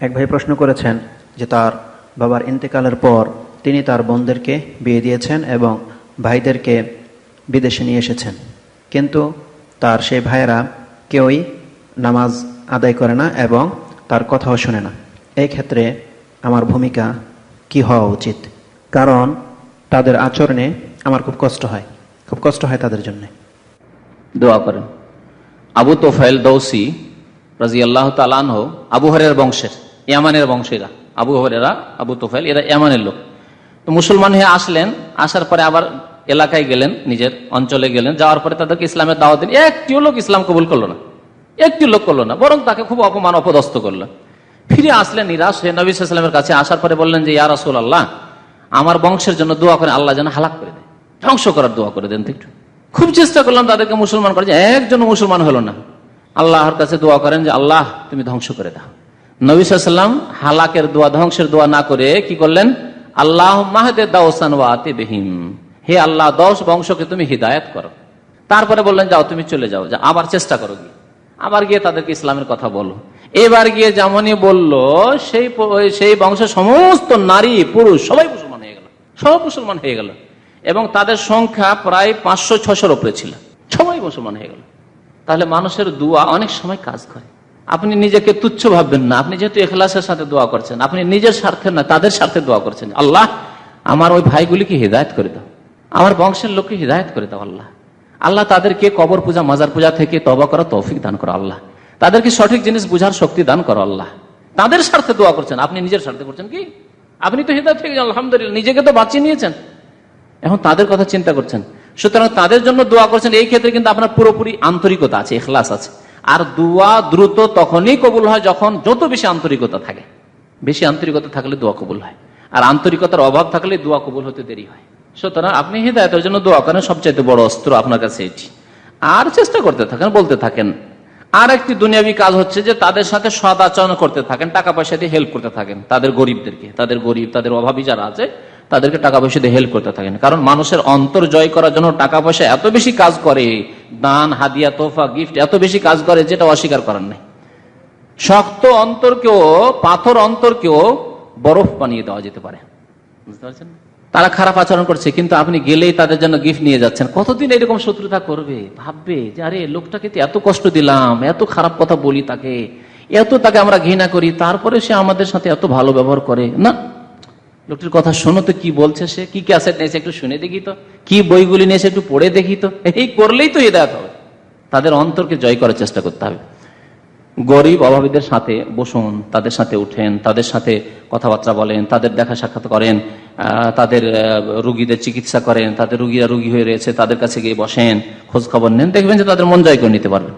এক ভাই প্রশ্ন করেছেন যে তার বাবার ইন্তেকালের পর তিনি তার বোনদেরকে বিয়ে দিয়েছেন এবং ভাইদেরকে বিদেশে নিয়ে এসেছেন। কিন্তু তার সেই ভাইয়েরা কেউই নামাজ আদায় করে না এবং তার কথাও শোনে না। এই ক্ষেত্রে আমার ভূমিকা কি হওয়া উচিত? কারণ তাদের আচরণে আমার খুব কষ্ট হয়। খুব কষ্ট হয় তাদের জন্যে। দোয়া করেন। আবু তোফাইল দৌসি রাজি আল্লাহ তালানহ আবু হরের বংশের, ইয়ামানের বংশেরা, আবু হরেরা আবু তোফাইল, এরা ইয়ামানের লোক। তো মুসলমান হয়ে আসলেন, আসার পরে আবার এলাকায় গেলেন, নিজের অঞ্চলে গেলেন, যাওয়ার পরে তাদেরকে ইসলামের দাওয়াত দিন একটিও লোক ইসলাম কবুল করল না একটি লোক করল না, বরং তাকে খুব অপমান, অপদস্থ করল। ফিরে আসলেন, নিরাশ হয়ে নবী সাল্লামের কাছে আসার পরে বললেন যে, ইয়া রাসূল আল্লাহ আমার বংশের জন্য দোয়া করে আল্লাহ যেন হালাক করে দেয়, ধ্বংস করার দোয়া করে দেন একটু। খুব চেষ্টা করলাম তাদেরকে মুসলমান করে যে একজন মুসলমান হলো না। আল্লাহর কাছে দোয়া করেন যে, আল্লাহ, তুমি ধ্বংস করে দাও। নবী হালাকের দোয়া, ধ্বংসের দোয়া না করে কি করলেন? আল্লাহ মাহদে দাওসান হে আল্লাহ, দশ বংশকে তুমি হিদায়ত করো। তারপরে বললেন, যাও, তুমি চলে যাও। যা, আবার চেষ্টা করো গিয়ে। আবার গিয়ে তাদেরকে ইসলামের কথা বলো। এবার গিয়ে যেমনই বলল, সেই সেই বংশের সমস্ত নারী, পুরুষ, সবাই মুসলমান হয়ে গেল। সব মুসলমান হয়ে গেল। এবং তাদের সংখ্যা প্রায় পাঁচশো ছশোর উপরে ছিল। সবাই মুসলমান হয়ে গেল। তাহলে মানুষের দোয়া অনেক সময় কাজ করে। আপনি নিজেকে তুচ্ছ ভাববেন না। আপনি যেহেতু এখলাসের সাথে দোয়া করছেন, আপনি নিজের স্বার্থে না তাদের স্বার্থে দোয়া করছেন। আল্লাহ, আমার ওই ভাইগুলিকে হৃদায়ত করে দাও। আমার বংশের লোককে হৃদায়ত করে দাও, আল্লাহ। আল্লাহ তাদেরকে কবর পূজা, মাজার পূজা থেকে তবা করা তৌফিক দান করো, আল্লাহ। তাদেরকে সঠিক জিনিস বুঝার শক্তি দান করো, আল্লাহ। তাদের স্বার্থে দোয়া করছেন। আপনি নিজের স্বার্থে করছেন কি? আপনি তো হৃদায়ত থেকে আলহামদুলিল্লাহ। নিজেকে তো বাঁচিয়ে নিয়েছেন। এখন তাদের কথা চিন্তা করছেন। সুতরাং তাদের জন্য দোয়া করছেন, এই ক্ষেত্রে কিন্তু আপনার পুরোপুরি আন্তরিকতা আছে এখলাস আছে। আর দোয়া দ্রুত তখনই কবুল হয় যখন যত বেশি আন্তরিকতা থাকে। বেশি আন্তরিকতা থাকলে দোয়া কবুল হয়। আর আন্তরিকতার অভাব থাকলে দোয়া কবুল হতে দেরি হয়। সুতরাং আপনি হৃদায়তের জন্য দোয়া করেন, সবচাইতে বড় অস্ত্র আপনার কাছে এটি। আর চেষ্টা করতে থাকেন, বলতে থাকেন। আর একটি দুনিয়াবী কাজ হচ্ছে যে তাদের সাথে সদ আচরণ করতে থাকেন, টাকা পয়সা দিয়ে হেল্প করতে থাকেন। তাদের গরিবদেরকে, তাদের গরিব, তাদের অভাবী যারা আছে তাদেরকে টাকা পয়সা দিয়ে হেল্প করতে থাকেন। কারণ মানুষের অন্তর জয় করার জন্য টাকা পয়সা এত বেশি কাজ করে, দান, হাদিয়া, তোফা গিফট এত বেশি কাজ করে যেটা অস্বীকার করার নাই। শক্ত অন্তর অন্তরকেও, পাথর অন্তরকেও বরফ বানিয়ে দেওয়া যেতে পারে। বুঝতে পারছেন? তারা খারাপ আচরণ করছে, কিন্তু আপনি গেলেই তাদের জন্য গিফট নিয়ে যাচ্ছেন। কতদিন এরকম শত্রুতা করবে? ভাববে যে, আরে, লোকটাকে তো এত কষ্ট দিলাম, এত খারাপ কথা বলি তাকে, এত তাকে আমরা ঘৃণা করি, তারপরে সে আমাদের সাথে এত ভালো ব্যবহার করে। না। লোকটির কথা শোনো তো, কি বলছে সে? কি ক্যাসেট নিয়েছে একটু শুনে দেখি তো। কি বইগুলি নিয়েছে একটু পড়ে দেখি তো। এই করলেই তো হৃদায়ত হবে। তাদের অন্তরকে জয় করার চেষ্টা করতে হবে। গরিব অভাবীদের সাথে বসুন, তাদের সাথে উঠেন, তাদের সাথে কথাবার্তা বলেন, তাদের দেখা সাক্ষাৎ করেন তাদের রুগীদের চিকিৎসা করেন, তাদের রুগীরা রুগী হয়ে রয়েছে, তাদের কাছে গিয়ে বসেন খোঁজ খবর নেন, দেখবেন যে তাদের মন জয় করে নিতে পারবেন।